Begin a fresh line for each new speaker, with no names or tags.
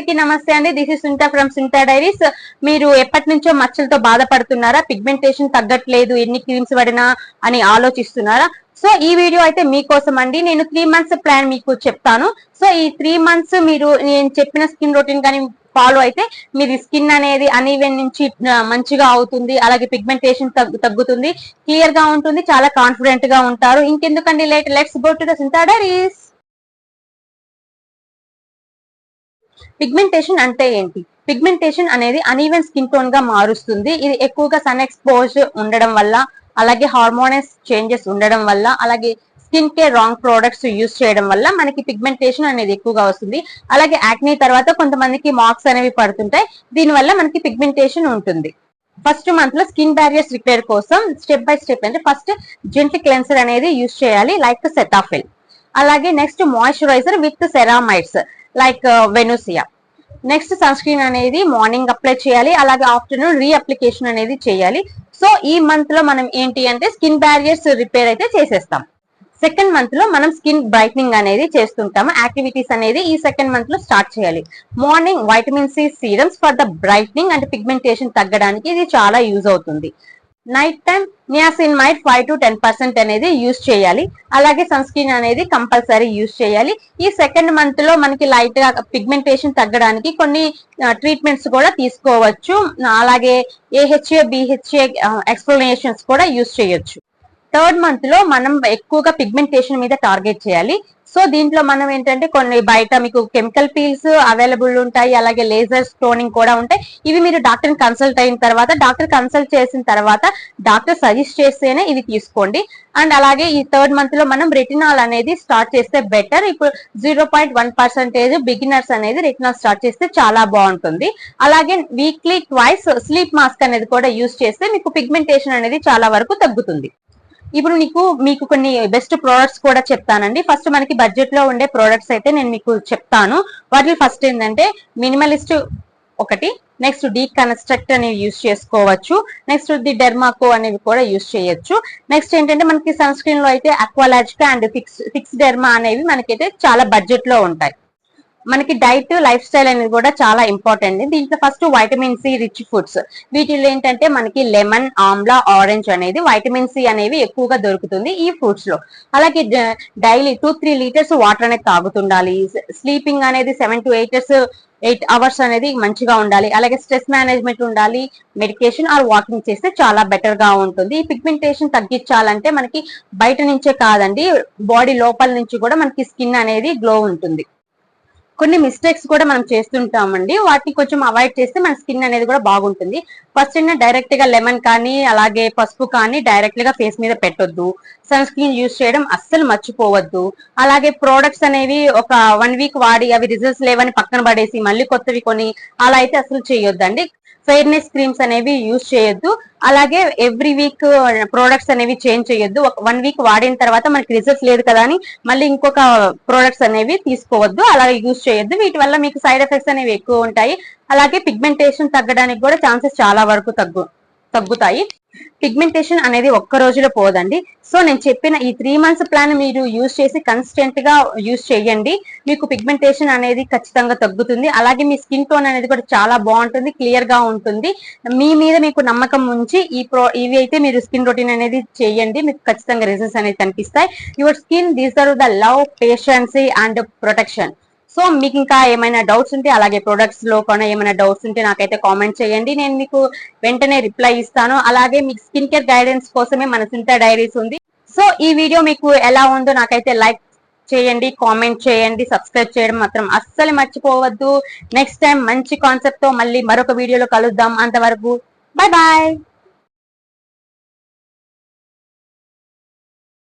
అందరికీ నమస్తే అండి. This is Sunta from Sunta diaries మీరు ఎప్పటి నుంచో మచ్చలతో బాధపడుతున్నారా? పిగ్మెంటేషన్ తగ్గట్లేదు. ఎన్ని క్రీమ్స్ పడినా అని ఆలోచిస్తున్నారా? సో ఈ వీడియో అయితే మీకోసం అండి. నేను త్రీ మంత్స్ ప్లాన్ మీకు చెప్తాను. సో ఈ త్రీ మంత్స్ మీరు నేను చెప్పిన స్కిన్ రొటీన్ కానీ ఫాలో అయితే మీరు స్కిన్ అనేది అనీవెన్ నుంచి మంచిగా అవుతుంది. అలాగే పిగ్మెంటేషన్ తగ్గుతుంది. క్లియర్గా ఉంటుంది. చాలా కాన్ఫిడెంట్గా ఉంటారు. ఇంకెందుకండి? Late let's go to the diaries pigmentation అంటే ఏంటి? పిగ్మెంటేషన్ అనేది అనీవెన్ స్కిన్ టోన్గా మారుస్తుంది. ఇది ఎక్కువగా సన్ ఎక్స్పోజ్ ఉండడం వల్ల అలాగే హార్మోనస్ చేంజెస్ ఉండడం వల్ల అలాగే skin care wrong products use చేయడం వల్ల మనకి పిగ్మెంటేషన్ అనేది ఎక్కువగా వస్తుంది. అలాగే యాక్నీ తర్వాత కొంతమందికి మార్క్స్ అనేవి పడుతుంటాయి. దీనివల్ల మనకి పిగ్మెంటేషన్ ఉంటుంది. ఫస్ట్ మంత్లో స్కిన్ బ్యారియర్స్ రిపేర్ కోసం స్టెప్ బై స్టెప్ అంటే ఫస్ట్ జెంట్ క్లెన్సర్ అనేది యూస్ చేయాలి లైక్ సెటాఫిల్ అలాగే next moisturiser with ceramides like Venusia next sunscreen అనేది మార్నింగ్ అప్లై చేయాలి అలాగే ఆఫ్టర్నూన్ రీ అప్లికేషన్ అనేది చేయాలి. సో ఈ మంత్లో మనం ఏంటి అంటే స్కిన్ బ్యారియర్స్ రిపేర్ అయితే చేసేస్తాం. సెకండ్ మంత్లో మనం స్కిన్ బ్రైట్నింగ్ అనేది చేస్తుంటాము యాక్టివిటీస్ అనేది ఈ సెకండ్ మంత్లో స్టార్ట్ చేయాలి. Morning vitamin C serums for the brightening and pigmentation తగ్గడానికి ఇది చాలా యూజ్ అవుతుంది. Night time niacinamide five to ten percent అనేది యూజ్ చేయాలి. అలాగే సన్ స్క్రీన్ అనేది కంపల్సరీ యూజ్ చేయాలి. ఈ సెకండ్ మంత్లో మనకి లైట్గా పిగ్మెంటేషన్ తగ్గడానికి కొన్ని ట్రీట్మెంట్స్ కూడా తీసుకోవచ్చు. అలాగే ఏహెచ్ఏ బిహెచ్ఏ ఎక్స్ప్లెనేషన్స్ కూడా యూజ్ చేయొచ్చు. థర్డ్ మంత్లో మనం ఎక్కువగా పిగ్మెంటేషన్ మీద టార్గెట్ చేయాలి. సో దీంట్లో మనం ఏంటంటే కొన్ని బయట మీకు కెమికల్ పీల్స్ అవైలబుల్ ఉంటాయి. అలాగే లేజర్ స్టోనింగ్ కూడా ఉంటాయి. ఇవి మీరు డాక్టర్ కన్సల్ట్ అయిన తర్వాత డాక్టర్ కన్సల్ట్ చేసిన తర్వాత డాక్టర్ సజెస్ట్ చేస్తేనే ఇవి తీసుకోండి. అండ్ అలాగే ఈ థర్డ్ మంత్లో మనం రెటినాల్ అనేది స్టార్ట్ చేస్తే బెటర్ ఇప్పుడు zero point one percentage beginners అనేది రెటినాల్ స్టార్ట్ చేస్తే చాలా బాగుంటుంది. అలాగే వీక్లీ ట్వైస్ స్లీప్ మాస్క్ అనేది కూడా యూస్ చేస్తే మీకు పిగ్మెంటేషన్ అనేది చాలా వరకు తగ్గుతుంది. ఇప్పుడు నీకు మీకు కొన్ని బెస్ట్ ప్రోడక్ట్స్ కూడా చెప్తానండి. ఫస్ట్ మనకి బడ్జెట్లో ఉండే ప్రోడక్ట్స్ అయితే నేను మీకు చెప్తాను. వాటిలో ఫస్ట్ ఏంటంటే మినిమలిస్ట్ ఒకటి నెక్స్ట్ డీ కన్స్ట్రక్ట్ అనేవి యూస్ చేసుకోవచ్చు. నెక్స్ట్ ది డెర్మాకో అనేవి కూడా యూస్ చేయొచ్చు. నెక్స్ట్ ఏంటంటే మనకి సన్ స్క్రీన్లో అయితే Aqualogica and fix Fixderma అనేవి మనకైతే చాలా బడ్జెట్లో ఉంటాయి. మనకి డైట్ లైఫ్ స్టైల్ అనేది కూడా చాలా ఇంపార్టెంట్. దీంట్లో first vitamin C rich foods. వీటిలో ఏంటంటే మనకి లెమన్ ఆమ్లా ఆరెంజ్ అనేది వైటమిన్ సి అనేవి ఎక్కువగా దొరుకుతుంది ఈ ఫ్రూట్స్లో. అలాగే daily two three litres water అనేది తాగుతుండాలి. స్లీపింగ్ అనేది సెవెన్ టు ఎయిటర్స్ ఎయిట్ అవర్స్ అనేది మంచిగా ఉండాలి. అలాగే స్ట్రెస్ మేనేజ్మెంట్ ఉండాలి. మెడికేషన్ ఆర్ వాకింగ్ చేస్తే చాలా బెటర్గా ఉంటుంది. ఈ పిగ్మెంటేషన్ తగ్గించాలంటే మనకి బయట నుంచే కాదండి బాడీ లోపల నుంచి కూడా మనకి స్కిన్ అనేది గ్లో ఉంటుంది. కొన్ని మిస్టేక్స్ కూడా మనం చేస్తుంటామండి. వాటిని కొంచెం అవాయిడ్ చేస్తే మన స్కిన్ అనేది కూడా బాగుంటుంది. ఫస్ట్ అయినా డైరెక్ట్గా లెమన్ కానీ అలాగే పసుపు కానీ డైరెక్ట్గా ఫేస్ మీద పెట్టొద్దు. సన్ స్క్రీన్ యూజ్ చేయడం అస్సలు మర్చిపోవద్దు. అలాగే ప్రోడక్ట్స్ అనేవి ఒక వన్ వీక్ వాడి అవి రిజల్ట్స్ లేవని పక్కన పడేసి మళ్ళీ కొత్తవి కొని అలా అయితే అసలు చేయొద్దండి. ఫెయిర్నెస్ క్రీమ్స్ అనేవి యూజ్ చేయొద్దు. అలాగే ఎవ్రీ వీక్ ప్రోడక్ట్స్ అనేవి చేంజ్ చేయొద్దు. వన్ వీక్ వాడిన తర్వాత మనకి రిజల్ట్స్ లేదు కదా అని మళ్ళీ ఇంకొక ప్రోడక్ట్స్ అనేవి తీసుకోవద్దు. అలాగే యూజ్ చేయొద్దు. వీటి వల్ల మీకు సైడ్ ఎఫెక్ట్స్ అనేవి ఎక్కువ ఉంటాయి. అలాగే పిగ్మెంటేషన్ తగ్గడానికి కూడా ఛాన్సెస్ చాలా వరకు తగ్గు తగ్గుతాయి. పిగ్మెంటేషన్ అనేది ఒక్క రోజులో పోదండి. సో నేను చెప్పిన ఈ త్రీ మంత్స్ ప్లాన్ మీరు యూజ్ చేసి కన్స్టెంట్గా యూజ్ చేయండి. మీకు పిగ్మెంటేషన్ అనేది ఖచ్చితంగా తగ్గుతుంది. అలాగే మీ స్కిన్ టోన్ అనేది కూడా చాలా బాగుంటుంది క్లియర్గా ఉంటుంది. మీ మీద మీకు నమ్మకం ఉంచి ఈ ప్రో ఇవి అయితే మీరు స్కిన్ రొటీన్ అనేది చేయండి. మీకు ఖచ్చితంగా రిజల్ట్స్ అనేది కనిపిస్తాయి. Your skin deserve the love patience and protection so మీకు ఇంకా ఏమైనా డౌట్స్ ఉంటే అలాగే ప్రొడక్ట్స్లో కూడా ఏమైనా డౌట్స్ ఉంటే నాకైతే కామెంట్ చేయండి. నేను మీకు వెంటనే రిప్లై ఇస్తాను. అలాగే మీకు స్కిన్ కేర్ గైడెన్స్ కోసమే మన సింతా డైరీస్ ఉంది. సో ఈ వీడియో మీకు ఎలా ఉందో నాకైతే లైక్ చేయండి కామెంట్ చేయండి సబ్స్క్రైబ్ చేయడం మాత్రం అస్సలు మర్చిపోవద్దు. నెక్స్ట్ టైం మంచి కాన్సెప్ట్తో మళ్ళీ మరొక వీడియోలో కలుద్దాం. అంతవరకు బాయ్ బాయ్